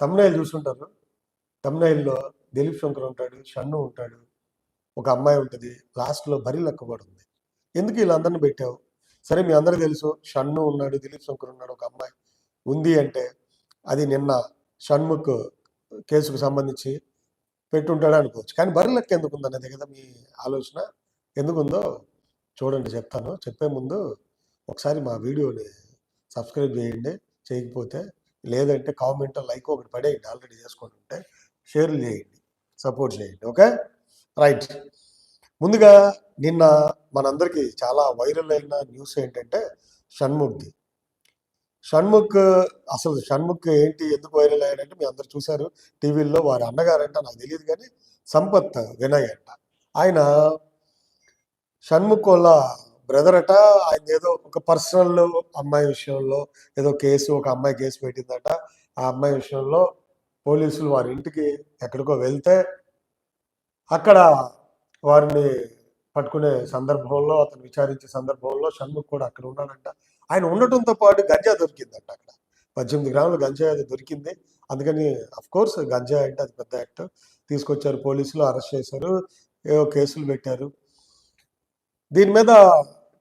Thumbnail చూసుంటారు. తమ్నైల్లో దిలీప్ శంకర్ ఉంటాడు షన్ను ఉంటాడు ఒక అమ్మాయి ఉంటుంది. లాస్ట్లో బరి లెక్క పడుతుంది ఎందుకు వీళ్ళందరిని పెట్టావు? సరే మీ అందరికీ తెలుసు షన్ను ఉన్నాడు దిలీప్ శంకర్ ఉన్నాడు ఒక అమ్మాయి ఉంది అంటే అది నిన్న షణ్ముఖ్ కేసుకు సంబంధించి పెట్టుంటాడు అనుకోవచ్చు. కానీ బరి లెక్క ఎందుకు ఉందనేది కదా మీ ఆలోచన ఎందుకుందో చూడండి చెప్తాను. చెప్పే ముందు ఒకసారి మా వీడియోని సబ్స్క్రైబ్ చేయండి. చేయకపోతే లేదంటే కామెంట్ లైక్ ఒకటి పడేయండి ఆల్రెడీ చేసుకొని ఉంటే షేర్లు చేయండి సపోర్ట్ చేయండి ఓకే? రైట్. ముందుగా నిన్న మనందరికీ చాలా వైరల్ అయిన న్యూస్ ఏంటంటే షణ్ముఖ్ది. షణ్ముఖ్ అసలు షణ్ముఖ్ ఏంటి ఎందుకు వైరల్ అయ్యాడంటే మీ అందరు చూశారు టీవీల్లో వారి అన్నగారంట నాకు తెలియదు కానీ సంపత్ వినయ్ అంట. ఆయన షణ్ముఖ్ వాళ్ళ బ్రదర్ అట ఆయన ఏదో ఒక పర్సనల్ అమ్మాయి విషయంలో ఏదో కేసు ఒక అమ్మాయి కేసు పెట్టిందట. ఆ అమ్మాయి విషయంలో పోలీసులు వారి ఇంటికి ఎక్కడికో వెళ్తే అక్కడ వారిని పట్టుకునే సందర్భంలో అతను విచారించే సందర్భంలో షణ్ముఖ్ కూడా అక్కడ ఉన్నాడంట. ఆయన ఉండటంతో పాటు గంజా దొరికిందంట అక్కడ. పద్దెనిమిది గ్రాములు గంజా అది దొరికింది. అందుకని అఫ్ కోర్స్ గంజా అంటే అది పెద్ద యాక్ట్ తీసుకొచ్చారు పోలీసులు అరెస్ట్ చేశారు ఏవో కేసులు పెట్టారు. దీని మీద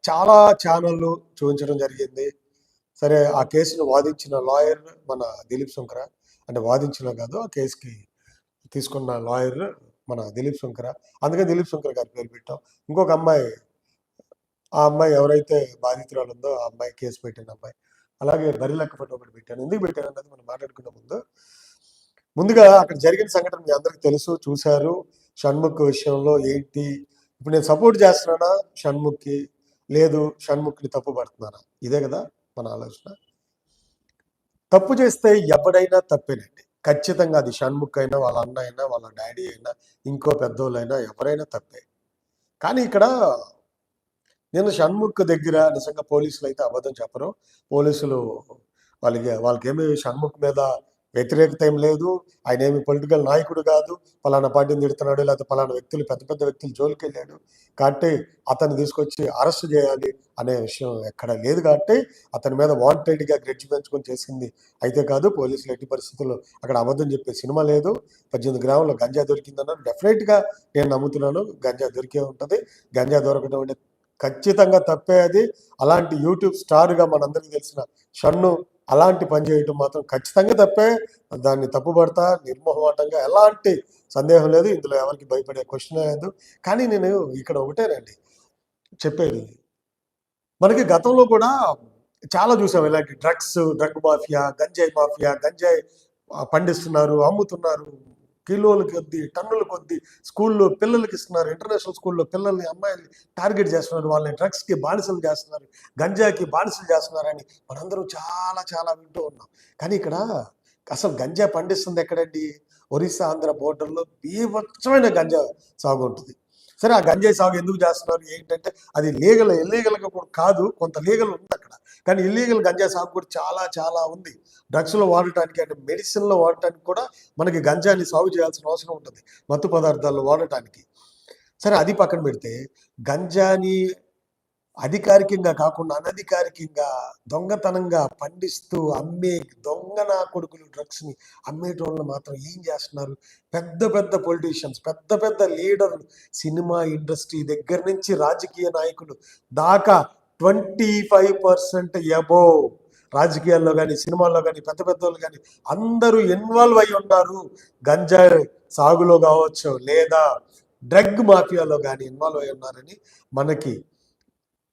చాలా ఛానళ్ళు చూపించడం జరిగింది. సరే ఆ కేసును వాదించిన లాయర్ మన దిలీప్ శంకర. అంటే వాదించిన కాదు ఆ కేసుకి తీసుకున్న లాయర్ మన దిలీప్ శంకర. అందుకే దిలీప్ శంకర్ గారి పేరు పెట్టాం. ఇంకొక అమ్మాయి ఆ అమ్మాయి ఎవరైతే బాధితురాలు ఉందో ఆ అమ్మాయి కేసు పెట్టిన అమ్మాయి. అలాగే బరి లెక్క ఒకటి పెట్టాను. ఎందుకు పెట్టాను అన్నది మనం మాట్లాడుకునే ముందు ముందుగా అక్కడ జరిగిన సంఘటన మీ అందరికి తెలుసు చూశారు. షణ్ముఖ్ విషయంలో ఏంటి? ఇప్పుడు నేను సపోర్ట్ చేస్తున్నానా షణ్ముఖ్కి? లేదు షణ్ముఖ్ని తప్పుపడుతున్నారా ఇదే కదా మన ఆలోచన. తప్పు చేస్తే ఎవడైనా తప్పేనండి. ఖచ్చితంగా అది షణ్ముఖ్ అయినా వాళ్ళ అన్న అయినా వాళ్ళ డాడీ అయినా ఇంకో పెద్దోళ్ళైనా ఎవరైనా తప్పే. కానీ ఇక్కడ నేను షణ్ముఖ్ దగ్గర నిజంగా పోలీసులు అయితే అబద్ధం చెప్పరు. పోలీసులు వాళ్ళకి వాళ్ళకేమి షణ్ముఖ్ మీద వ్యతిరేకత ఏం లేదు. ఆయన ఏమి పొలిటికల్ నాయకుడు కాదు. పలానా పార్టీని తిడుతున్నాడు లేకపోతే పలానా వ్యక్తులు పెద్ద పెద్ద వ్యక్తులు జోలికి వెళ్ళాడు. కాబట్టి అతన్ని తీసుకొచ్చి అరెస్ట్ చేయాలి అనే విషయం ఎక్కడ లేదు కాబట్టి అతని మీద వాంటెడ్గా గ్రెడ్జ్ పెంచుకొని చేసింది అయితే కాదు. పోలీసులు ఎట్టి పరిస్థితుల్లో అక్కడ అబద్ధం చెప్పే సినిమా లేదు. పద్దెనిమిది గ్రాముల గంజా దొరికిందన్నాను డెఫినెట్గా నేను నమ్ముతున్నాను. గంజా దొరికే ఉంటుంది. గంజా దొరకడం అంటే ఖచ్చితంగా తప్పే అది. అలాంటి యూట్యూబ్ స్టార్గా మనందరికీ తెలిసిన షన్ను అలాంటి పని చేయటం మాత్రం ఖచ్చితంగా తప్పే. దాన్ని తప్పుపడతా నిర్మోహమాటంగా ఎలాంటి సందేహం లేదు. ఇందులో ఎవరికి భయపడే క్వశ్చన్ లేదు. కానీ నేను ఇక్కడ ఒకటేనండి చెప్పేది. మనకి గతంలో కూడా చాలా చూసాం. ఇలాంటి డ్రగ్స్ డ్రగ్ మాఫియా గంజాయి మాఫియా గంజాయి పండిస్తున్నారు అమ్ముతున్నారు. కిలోల కొద్ది టన్నుల కొద్ది స్కూల్లో పిల్లలకి ఇస్తున్నారు. ఇంటర్నేషనల్ స్కూల్లో పిల్లల్ని అమ్మాయిల్ని టార్గెట్ చేస్తున్నారు. వాళ్ళని డ్రగ్స్కి బానిసలు చేస్తున్నారు. గంజాకి బానిసలు చేస్తున్నారని మనందరం చాలా చాలా వింటూ ఉన్నాం. కానీ ఇక్కడ అసలు గంజా పండిస్తుంది ఎక్కడండి? ఒరిస్సా ఆంధ్ర బోర్డర్లో బీభత్సమైన గంజా సాగు ఉంటుంది. సరే ఆ గంజాయి సాగు ఎందుకు చేస్తున్నారు? ఏంటంటే అది లీగల్ ఇల్లీగల్గా కూడా కాదు. కొంత లీగల్ ఉంది అక్కడ. కానీ ఇల్లీగల్ గంజా సాగు కూడా చాలా చాలా ఉంది. డ్రగ్స్లో వాడటానికి అంటే మెడిసిన్లో వాడటానికి కూడా మనకి గంజాని సాగు చేయాల్సిన అవసరం ఉంటుంది మత్తు పదార్థాల్లో వాడటానికి. సరే అది పక్కన పెడితే గంజాని అధికారికంగా కాకుండా అనధికారికంగా దొంగతనంగా పండిస్తూ అమ్మే దొంగ నా కొడుకులు డ్రగ్స్ని అమ్మేటోళ్ళు మాత్రం ఏం చేస్తున్నారు? పెద్ద పెద్ద పొలిటీషియన్స్ పెద్ద పెద్ద లీడర్లు సినిమా ఇండస్ట్రీ దగ్గర నుంచి రాజకీయ నాయకులు దాకా ట్వంటీ ఫైవ్ పర్సెంట్ ఎబోవ్ రాజకీయాల్లో కానీ సినిమాల్లో కానీ పెద్ద పెద్దోళ్ళు కానీ అందరూ ఇన్వాల్వ్ అయి ఉన్నారు గంజా సాగులో కావచ్చు లేదా డ్రగ్ మాఫియాలో కానీ ఇన్వాల్వ్ అయి ఉన్నారని మనకి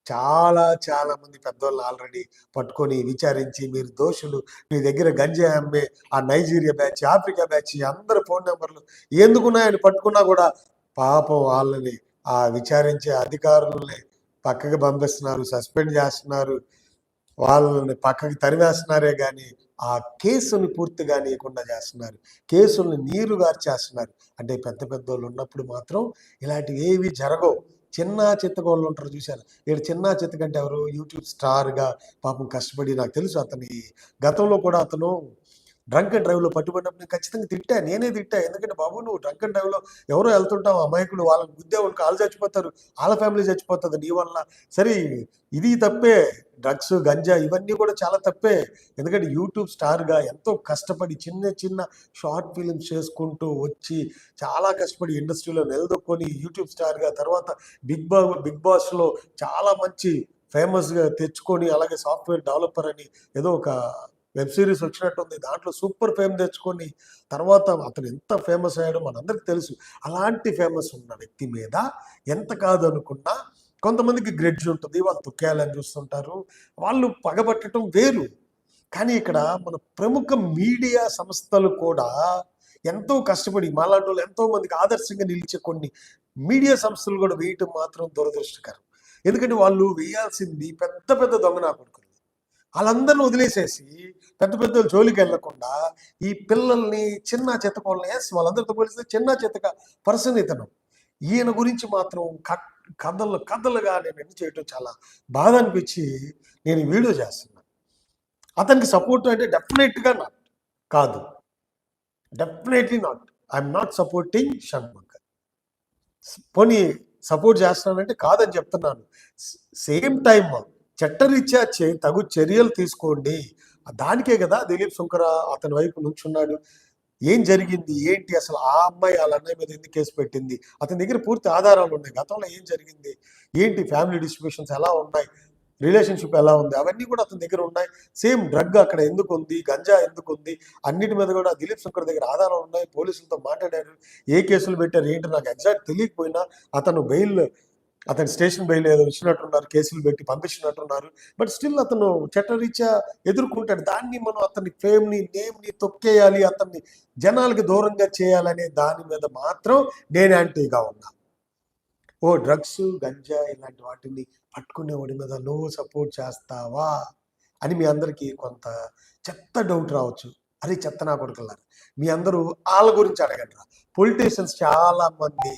చాలా చాలా మంది పెద్దోళ్ళు ఆల్రెడీ పట్టుకొని విచారించి మీరు దోషులు మీ దగ్గర గంజా అమ్మే ఆ నైజీరియా బ్యాచ్ ఆఫ్రికా బ్యాచ్ అందరు ఫోన్ నెంబర్లు ఎందుకున్నాయని పట్టుకున్నా కూడా పాపం వాళ్ళని ఆ విచారించే అధికారులని పక్కకి పంపిస్తున్నారు సస్పెండ్ చేస్తున్నారు వాళ్ళని పక్కకి తరివేస్తున్నారే కానీ ఆ కేసుని పూర్తిగా నీయకుండా చేస్తున్నారు. కేసుల్ని నీరు చేస్తున్నారు అంటే పెద్ద పెద్ద వాళ్ళు ఉన్నప్పుడు మాత్రం ఇలాంటివి ఏవి జరగవు. చిన్న చిత్తగోళ్ళు ఉంటారు చూశారు. వీడు చిన్న చిత్తకంటే ఎవరు యూట్యూబ్ స్టార్గా పాపం కష్టపడి నాకు తెలుసు అతని గతంలో కూడా అతను డ్రంక్ అండ్ డ్రైవ్లో పట్టుబడినప్పుడు నేను ఖచ్చితంగా తిట్టా నేనే తిట్టా. ఎందుకంటే బాబు నువ్వు డ్రంక్ అండ్ డ్రైవ్లో ఎవరో వెళ్తుంటావు అమాయకులు వాళ్ళని గుద్దే వాళ్ళు చచ్చిపోతారు వాళ్ళ ఫ్యామిలీ చచ్చిపోతుంది నీ వల్ల. సరే ఇది తప్పే. డ్రగ్స్ గంజా ఇవన్నీ కూడా చాలా తప్పే. ఎందుకంటే యూట్యూబ్ స్టార్గా ఎంతో కష్టపడి చిన్న చిన్న షార్ట్ ఫిలిమ్స్ చేసుకుంటూ వచ్చి చాలా కష్టపడి ఇండస్ట్రీలో నిలదొక్కొని యూట్యూబ్ స్టార్గా తర్వాత బిగ్ బా బిగ్ బాస్లో చాలా మంచి ఫేమస్గా తెచ్చుకొని అలాగే సాఫ్ట్వేర్ డెవలపర్ అని ఏదో ఒక వెబ్ సిరీస్ వచ్చినట్టుంది. దాంట్లో సూపర్ ఫేమ్ తెచ్చుకొని తర్వాత అతను ఎంత ఫేమస్ అయ్యాడో మనందరికి తెలుసు. అలాంటి ఫేమస్ ఉన్న వ్యక్తి మీద ఎంత కాదనుకున్నా కొంతమందికి గ్రెడ్జ్ ఉంటుంది వాళ్ళు తొక్కేయాలని చూస్తుంటారు. వాళ్ళు పగబట్టడం వేరు. కానీ ఇక్కడ మన ప్రముఖ మీడియా సంస్థలు కూడా ఎంతో కష్టపడి మాలాంటి వాళ్ళు ఎంతో మందికి ఆదర్శంగా నిలిచే కొన్ని మీడియా సంస్థలు కూడా వేయటం మాత్రం దురదృష్టకరం. ఎందుకంటే వాళ్ళు వేయాల్సింది పెద్ద పెద్ద దొంగ నా కొడుకులు వాళ్ళందరిని వదిలేసేసి పెద్ద పెద్ద జోలికి వెళ్ళకుండా ఈ పిల్లల్ని చిన్న చెత్తకోళ్ళని ఎస్ వాళ్ళందరితో పోలిస్తే చిన్న చెత్తగా పర్సన్ ఇతను ఈయన గురించి మాత్రం కట్ కథలు కథలుగా నేను ఎన్ని చేయటం చాలా బాధ అనిపించి నేను వీడియో చేస్తున్నాను అతనికి సపోర్ట్ అంటే డెఫినెట్గా నాట్ కాదు. Definitely not I'm not supporting Shanmukh పోనీ సపోర్ట్ చేస్తున్నానంటే కాదని చెప్తున్నాను. సేమ్ టైం చట్టరీత్యా చే తగు చర్యలు తీసుకోండి. దానికే కదా దిలీప్ శంకర అతని వైపు నుంచున్నాడు. ఏం జరిగింది? ఏంటి అసలు ఆ అమ్మాయి వాళ్ళ అన్నయ్య మీద ఎందుకు కేసు పెట్టింది? అతని దగ్గర పూర్తి ఆధారాలు ఉన్నాయి. గతంలో ఏం జరిగింది? ఏంటి ఫ్యామిలీ డిస్ట్రిబ్యూషన్స్ ఎలా ఉన్నాయి? రిలేషన్షిప్ ఎలా ఉంది? అవన్నీ కూడా అతని దగ్గర ఉన్నాయి. సేమ్ డ్రగ్ అక్కడ ఎందుకు ఉంది? గంజా ఎందుకు ఉంది? అన్నిటి మీద కూడా దిలీప్ శంకర్ దగ్గర ఆధారాలు ఉన్నాయి. పోలీసులతో మాట్లాడారు. ఏ కేసులు పెట్టారు? ఏంటి? నాకు ఎగ్జాక్ట్ తెలియకపోయినా అతను బెయిల్ అతను స్టేషన్ బెయిల్ ఏదో ఇచ్చినట్టున్నారు కేసులు పెట్టి పంపించినట్టున్నారు. బట్ స్టిల్ అతను చట్టరీత్యా ఎదుర్కొంటాడు. దాన్ని మనం అతని ఫేమ్ని నేమ్ని తొక్కేయాలి అతన్ని జనాలకి దూరంగా చేయాలనే దాని మీద మాత్రం నేను యాంటీగా ఉన్నా. ఓ డ్రగ్స్ గంజా ఇలాంటి వాటిని పట్టుకునే వాడి మీద నువ్వు సపోర్ట్ చేస్తావా? అని మీ అందరికీ కొంత చెత్త డౌట్ రావచ్చు. అరే చెత్త నా కొడుకులారు. మీ అందరూ వాళ్ళ గురించి అడగండి పొలిటీషియన్స్ చాలా మంది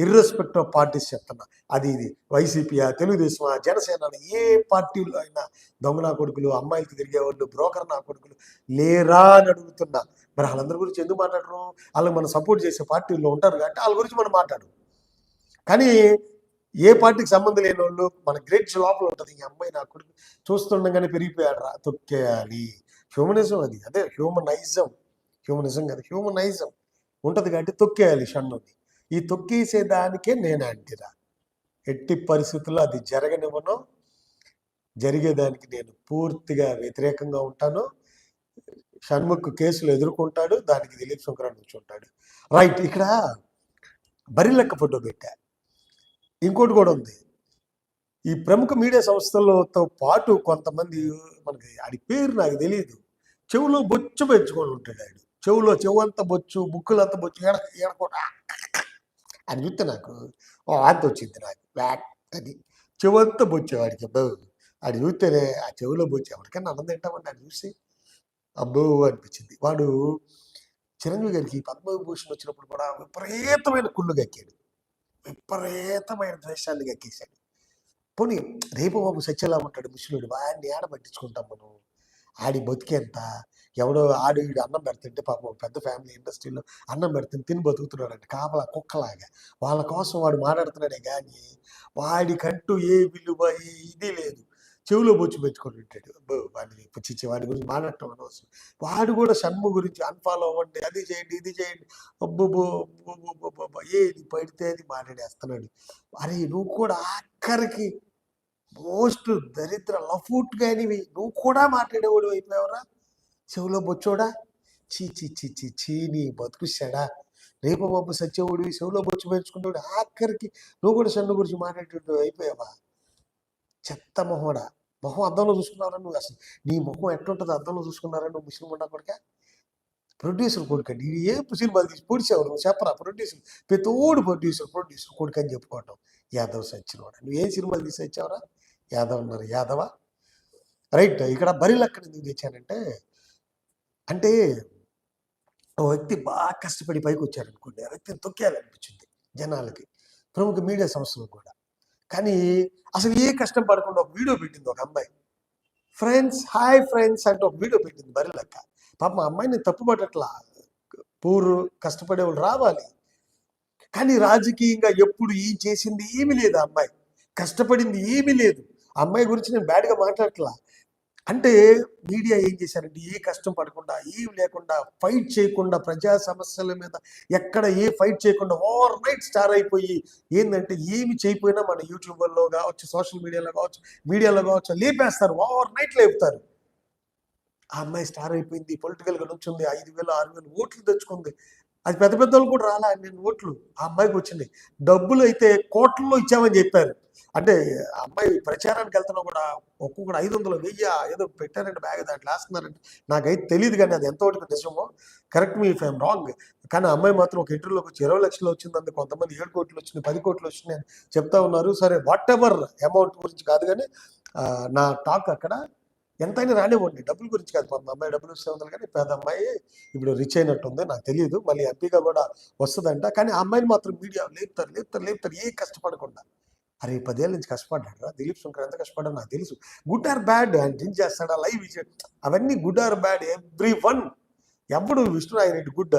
ఇర్రెస్పెక్ట్ ఆఫ్ పార్టీస్ చెప్తున్నా. అది ఇది. వైసీపీయా తెలుగుదేశమా జనసేన ఏ పార్టీలో అయినా దొంగ నా కొడుకులు అమ్మాయిలకి తిరిగేవాళ్ళు బ్రోకర్ నా కొడుకులు లేరా అని అడుగుతున్నా. మరి వాళ్ళందరి గురించి ఎందుకు మాట్లాడరు? వాళ్ళకి మనం సపోర్ట్ చేసే పార్టీల్లో ఉంటారు కాబట్టి వాళ్ళ గురించి మనం మాట్లాడు కానీ ఏ పార్టీకి సంబంధం లేని వాళ్ళు మన గ్రేట్ లోపల ఉంటుంది. ఈ అమ్మాయి నా కొడుకు చూస్తుండగానే పెరిగిపోయాడు రా తొక్కేయాలి. హ్యూమనిజం అది. అదే హ్యూమనైజం. హ్యూమనిజం కాదు హ్యూమనైజం. ఉంటుంది కాబట్టి తొక్కేయాలి షన్నుని. ఈ తొక్కేసేదానికే నేను అంటిరా ఎట్టి పరిస్థితుల్లో అది జరగనివ్వను జరిగేదానికి నేను పూర్తిగా వ్యతిరేకంగా ఉంటాను. షణ్ముఖ్ కేసులు ఎదుర్కొంటాడు దానికి దిలీప్ శంకరాన్ని నుంచి ఉంటాడు. రైట్ ఇక్కడ బరిలెక్క ఫోటో పెట్టా. ఇంకోటి కూడా ఉంది. ఈ ప్రముఖ మీడియా సంస్థలతో పాటు కొంతమంది మనకి ఆడి పేరు నాకు తెలియదు చెవులో బొచ్చు పెంచుకొని ఉంటాడు ఆడు. చెవులో చెవు అంత బొచ్చు బుక్కులంతా బొచ్చు ఎడ ఎడకుండా అని చూస్తే నాకు ఓ వచ్చింది నాకు బ్యాక్ అది. చెవంతా బొచ్చేవాడికి అబ్బో. అది చూస్తేనే ఆ చెవిలో బొచ్చు ఎవరికైనా అన్నం తింటామండి అది చూసి అబ్బో అనిపించింది. వాడు చిరంజీవి గారికి పద్మభూషణ్ వచ్చినప్పుడు కూడా విపరీతమైన కుళ్ళు గక్కాడు. విపరీతమైన ద్వేషాన్ని గక్కేశాడు. పోనీ రేపు బాబు సత్యలా ఉంటాడు ముసలుడు వాడిని ఏడ పట్టించుకుంటాం మనం? ఆడి బతికేంత ఎవడో ఆడు వీడు అన్నం పెడుతుంటే పాపం పెద్ద ఫ్యామిలీ ఇండస్ట్రీలో అన్నం పెడుతుంటే తిని బతుకుతున్నాడంటే కాపలా కుక్కలాగా. వాళ్ళ కోసం వాడు మాట్లాడుతున్నాడే కానీ వాడికంటూ ఏ విలువ ఇది లేదు. చెవిలో బొచ్చు పెట్టుకొని ఉంటాడు. వాడిని పుచ్చిచ్చి వాడి గురించి మాట్లాడటం అనవసరం. వాడు కూడా షణ్ము గురించి అన్ఫాలో అవ్వండి అది చేయండి ఇది చేయండి. అబ్బో ఏది పడితే అది మాట్లాడేస్తున్నాడు. అరే నువ్వు కూడా ఆఖరికి మోస్ట్ దరిద్ర లఫూట్ కానివి నువ్వు కూడా మాట్లాడేవాడు అయిపోయావరా. చెవులో బొచ్చోడా? చీ చీ చీ చీ చీ నీ బతుకుశాడా రేపు బాబు సత్యవుడివి చెవులో బొచ్చు పెంచుకుంటాడు ఆఖరికి నువ్వు కూడా సన్ను గురించి మాట్లాడేటట్టు అయిపోయావా? చెత్త మొహోడా. మొహం అద్దంలో చూసుకున్నారా నువ్వు అసలు. నీ మొహం ఎట్లుంటుంది అద్దంలో చూసుకున్నారా నువ్వు ముస్లిం ఉన్నా కొడుక? ప్రొడ్యూసర్ కొడుక నీ ఏ సినిమా తీసి పొడిచావు నువ్వు? చెప్పరా ప్రొడ్యూసర్. పెద్దోడు ప్రొడ్యూసర్ ప్రొడ్యూసర్ కొడుకు అని చెప్పుకోవటం యాదవ్ సచ్చినవాడు నువ్వు ఏ సినిమాలు తీసి వచ్చావరా యాదవ్ అన్నారు యాదవ? రైట్. ఇక్కడ బరిలక్కని ఎందుకు తెచ్చానంటే అంటే ఓ వ్యక్తి బాగా కష్టపడి పైకి వచ్చారనుకోండి ఆ వ్యక్తిని తొక్కేయాలనిపించింది జనాలకి ప్రముఖ మీడియా సంస్థలు కూడా. కానీ అసలు ఏ కష్టం పడకుండా ఒక వీడియో పెట్టింది ఒక అమ్మాయి. ఫ్రెండ్స్ హాయ్ ఫ్రెండ్స్ అంటే ఒక వీడియో పెట్టింది బరిలక్క పాప మా అమ్మాయిని తప్పుపడట్లా పూరు కష్టపడే వాళ్ళు రావాలి. కానీ రాజకీయంగా ఎప్పుడు ఏం చేసింది ఏమీ లేదు ఆ అమ్మాయి. కష్టపడింది ఏమీ లేదు. అమ్మాయి గురించి నేను బ్యాడ్గా మాట్లాడట్లా. అంటే మీడియా ఏం చేశారంటే ఏ కష్టం పడకుండా ఏం లేకుండా ఫైట్ చేయకుండా ప్రజా సమస్యల మీద ఎక్కడ ఏ ఫైట్ చేయకుండా ఓవర్ నైట్ స్టార్ అయిపోయి ఏంటంటే ఏమి చేయకపోయినా మన యూట్యూబర్లో కావచ్చు సోషల్ మీడియాలో కావచ్చు మీడియాలో కావచ్చు లేపేస్తారు. Over night లేపుతారు. ఆ అమ్మాయి స్టార్ అయిపోయింది పొలిటికల్గా నుంచుంది ఐదు వేలు ఆరు వేలు ఓట్లు తెచ్చుకుంది. అది పెద్ద పెద్ద వాళ్ళు కూడా రాలా నేను ఓట్లు. ఆ అమ్మాయికి వచ్చింది. డబ్బులు అయితే కోట్లలో ఇచ్చామని చెప్పారు. అంటే అమ్మాయి ప్రచారానికి వెళ్తున్నా కూడా ఒక్కొక్కటి ఐదు వందలు వెయ్యి ఏదో పెట్టారంటే బ్యాగ్ దాంట్లో వేస్తున్నారంటే నాకైతే తెలియదు కానీ అది ఎంతవరకు నిజమో. Correct me if I'm wrong కానీ అమ్మాయి మాత్రం ఒక ఇంటర్వ్యూలోకి వచ్చి ఇరవై లక్షలు వచ్చిందంటే కొంతమంది ఏడు కోట్లు వచ్చింది పది కోట్లు వచ్చింది చెప్తా ఉన్నారు. సరే వాట్ ఎవర్ అమౌంట్ గురించి కాదు కానీ నా టాక్ అక్కడ ఎంతైనా రానివ్వండి. డబ్బుల గురించి కాదు పాపం. అమ్మాయి డబ్బులు వస్తే ఉండాలి కానీ పేద అమ్మాయి ఇప్పుడు రిచ్ అయినట్టుంది. నాకు తెలియదు మళ్ళీ ఎంపీగా కూడా వస్తుందంట. కానీ ఆ అమ్మాయిని మాత్రం మీడియా లేపుతారు లేపుతారు లేపుతారు. ఏ కష్టపడకుండా. అరే పదేళ్ళ నుంచి కష్టపడ్డాడు దిలీప్ శంకర్ ఎంత కష్టపడ్డా నాకు తెలుసు. గుడ్ ఆర్ బ్యాడ్ ఆయన ఏం చేస్తాడా? లైవ్ అవన్నీ good or bad every one. ఎప్పుడు విష్ణురాయరెడ్డి గుడ్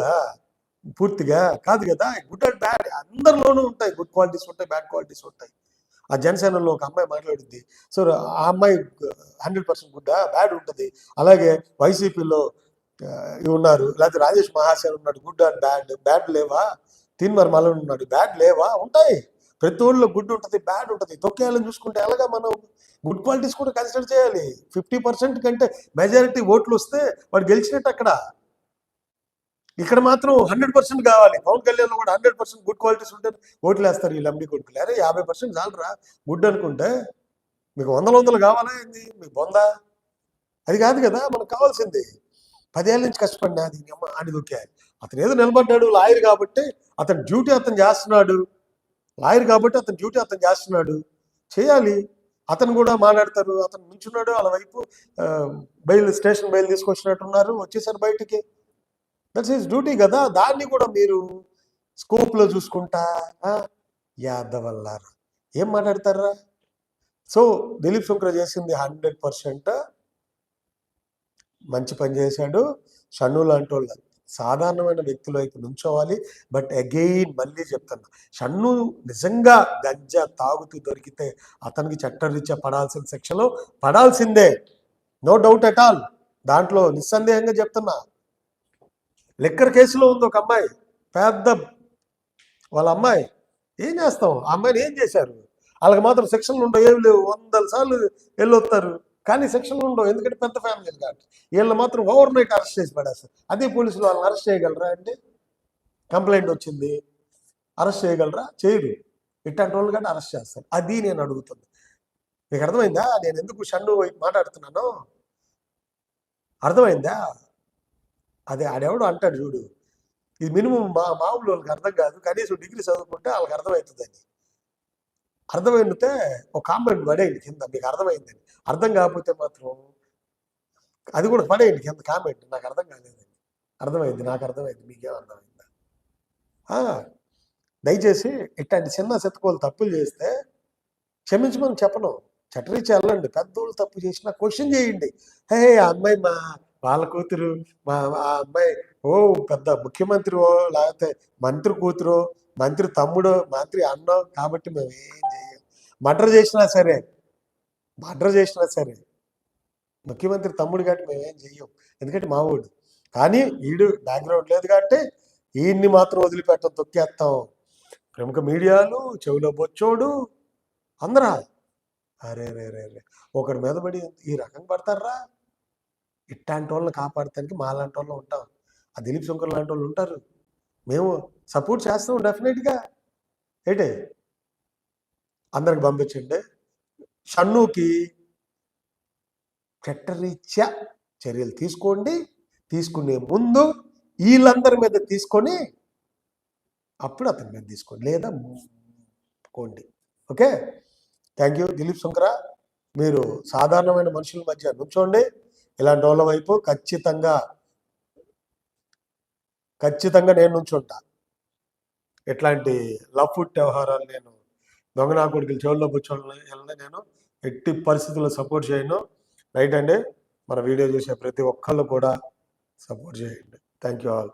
పూర్తిగా కాదు కదా. Good and bad. అందరిలోనూ ఉంటాయి. గుడ్ క్వాలిటీస్ ఉంటాయి బ్యాడ్ క్వాలిటీస్ ఉంటాయి. ఆ జనసేనలో ఒక అమ్మాయి మాట్లాడింది సో ఆ అమ్మాయి హండ్రెడ్ పర్సెంట్ గుడ్ బ్యాడ్ ఉంటుంది. అలాగే వైసీపీలో ఉన్నారు. లేకపోతే రాజేష్ మహాసేన్ ఉన్నాడు గుడ్ అండ్ బ్యాడ్. బ్యాడ్ లేవా? తీన్మర్ మలన్ ఉన్నాడు. బ్యాడ్ లేవా? ఉంటాయి. ప్రతి ఊళ్ళో గుడ్ ఉంటుంది బ్యాడ్ ఉంటుంది. తొక్కేయాలని చూసుకుంటే ఎలాగా మనం గుడ్ క్వాలిటీస్ కూడా కన్సిడర్ చేయాలి. ఫిఫ్టీ పర్సెంట్ కంటే మెజారిటీ ఓట్లు వస్తే వాడు గెలిచినట్టు అక్కడ. ఇక్కడ మాత్రం హండ్రెడ్ పర్సెంట్ కావాలి. పవన్ కళ్యాణ్ కూడా హండ్రెడ్ పర్సెంట్ గుడ్ క్వాలిటీస్ ఉంటే ఓట్లు వేస్తారు ఈ లంబి కొడుకులు అరే యాభై పర్సెంట్ చాలరా. గుడ్ అనుకుంటే మీకు వందల వందలు కావాలా ఏంది? మీకు బొందా? అది కాదు కదా మనకు కావాల్సింది. పదేళ్ళ నుంచి కష్టపడినా అది అమ్మ అని దొక్కాయి అతను ఏదో నిలబడ్డాడు లాయర్ కాబట్టి అతని డ్యూటీ అతను చేస్తున్నాడు. లాయర్ కాబట్టి అతని డ్యూటీ అతను చేస్తున్నాడు. చేయాలి. అతను కూడా మాట్లాడతారు. అతను నుంచున్నాడు వాళ్ళ వైపు బయలు స్టేషన్ బయలు తీసుకొచ్చినట్టున్నారు. వచ్చేసారు బయటికి. దట్స్ ఈస్ డ్యూటీ కదా. దాన్ని కూడా మీరు స్కోప్లో చూసుకుంటా యాదవల్లారా. ఏం మాట్లాడతారా? సో దిలీప్ శుక్ర చేసింది హండ్రెడ్ పర్సెంట్ మంచి పని చేశాడు. షన్ను లాంటి వాళ్ళు సాధారణమైన వ్యక్తుల వైపు నుంచోవాలి. బట్ అగెయిన్ మళ్ళీ చెప్తున్నా. షన్ను నిజంగా గంజా తాగుతూ దొరికితే అతనికి చట్టరీత్యా పడాల్సిన శిక్షలో పడాల్సిందే. నో డౌట్ అట్ ఆల్ దాంట్లో నిస్సందేహంగా చెప్తున్నా. లిక్కర్ కేసులో ఉంది ఒక అమ్మాయి పెద్ద వాళ్ళ అమ్మాయి. ఏం చేస్తాం? ఆ అమ్మాయిని ఏం చేశారు? వాళ్ళకి మాత్రం సెక్షన్లు ఉండవు ఏమి లేవు. వందల సార్లు వెళ్ళొస్తారు కానీ సెక్షన్లు ఉండవు. ఎందుకంటే పెద్ద ఫ్యామిలీ కాబట్టి. వీళ్ళు మాత్రం ఓవర్ నైట్ అరెస్ట్ చేసి పడేస్తారు. అదే పోలీసులు వాళ్ళని అరెస్ట్ చేయగలరా అంటే కంప్లైంట్ వచ్చింది. అరెస్ట్ చేయగలరా? చేయరు. ఇట్లాంటి వాళ్ళు కానీ అరెస్ట్ చేస్తారు. అది నేను అడుగుతుంది మీకు అర్థమైందా? నేను ఎందుకు షన్ను మాట్లాడుతున్నాను? అర్థమైందా? అదే ఆడెవడు అంటాడు చూడు. ఇది మినిమం మా మామూలు వాళ్ళకి అర్థం కాదు కనీసం డిగ్రీ చదువుకుంటే వాళ్ళకి అర్థమవుతుందని. అర్థమైతే ఒక కాంప్లైంట్ పడేయండి కింద మీకు అర్థమైందని. అర్థం కాకపోతే మాత్రం అది కూడా పడేయండి కింద కామెంట్ నాకు అర్థం కాలేదండి అర్థమైంది నాకు అర్థమైంది మీకేం అర్థమైందా? దయచేసి ఇట్లాంటి చిన్న శతకోలు తప్పులు చేస్తే క్షమించమని చెప్పను. చట్టరీచి వెళ్ళండి. పెద్దోళ్ళు తప్పు చేసినా క్వశ్చన్ చేయండి. హే ఆ అమ్మాయి మా వాళ్ళ కూతురు మా ఆ అమ్మాయి ఓ పెద్ద ముఖ్యమంత్రి ఓ లేకపోతే మంత్రి కూతురు మంత్రి తమ్ముడు మంత్రి అన్నో కాబట్టి మేము ఏం చేయం మర్డర్ చేసినా సరే మర్డర్ చేసినా సరే ముఖ్యమంత్రి తమ్ముడు కాబట్టి మేమేం చెయ్యం. ఎందుకంటే మావోడు కానీ వీడు బ్యాక్గ్రౌండ్ లేదు కాబట్టి ఈయన్ని మాత్రం వదిలిపెట్టం తొక్కేస్తాం ప్రముఖ మీడియాలు చెవిలో బొచ్చోడు అందరా అరే రే రే రే ఒకడి మీద పడి ఈ రకంగా పడతారా ఇట్లాంటి వాళ్ళని కాపాడటానికి మా లాంటి వాళ్ళు ఉంటాం. ఆ దిలీప్ శంకర్ లాంటి వాళ్ళు ఉంటారు. మేము సపోర్ట్ చేస్తాం డెఫినెట్గా. ఏంటే? అందరికి పంపించండి. షన్నుకి చట్టరీత్యా చర్యలు తీసుకోండి. తీసుకునే ముందు వీళ్ళందరి మీద తీసుకొని అప్పుడు అతని మీద తీసుకోండి. లేదా కోండి okay? Thank you. Dilip Shankara మీరు సాధారణమైన మనుషుల మధ్య నుంచోండి. ఇలాంటి వాళ్ళ వైపు ఖచ్చితంగా ఖచ్చితంగా నేను నుంచుంటా ఇట్లాంటి లవ్ ఫుడ్ వ్యవహారాలు నేను దొంగనా కొడుకులు చెవుల్లో కూర్చోవాలని నేను ఎట్టి పరిస్థితుల్లో సపోర్ట్ చేయను. రైట్ అండి మన వీడియో చూసే ప్రతి ఒక్కళ్ళు కూడా సపోర్ట్ చేయండి. Thank you all.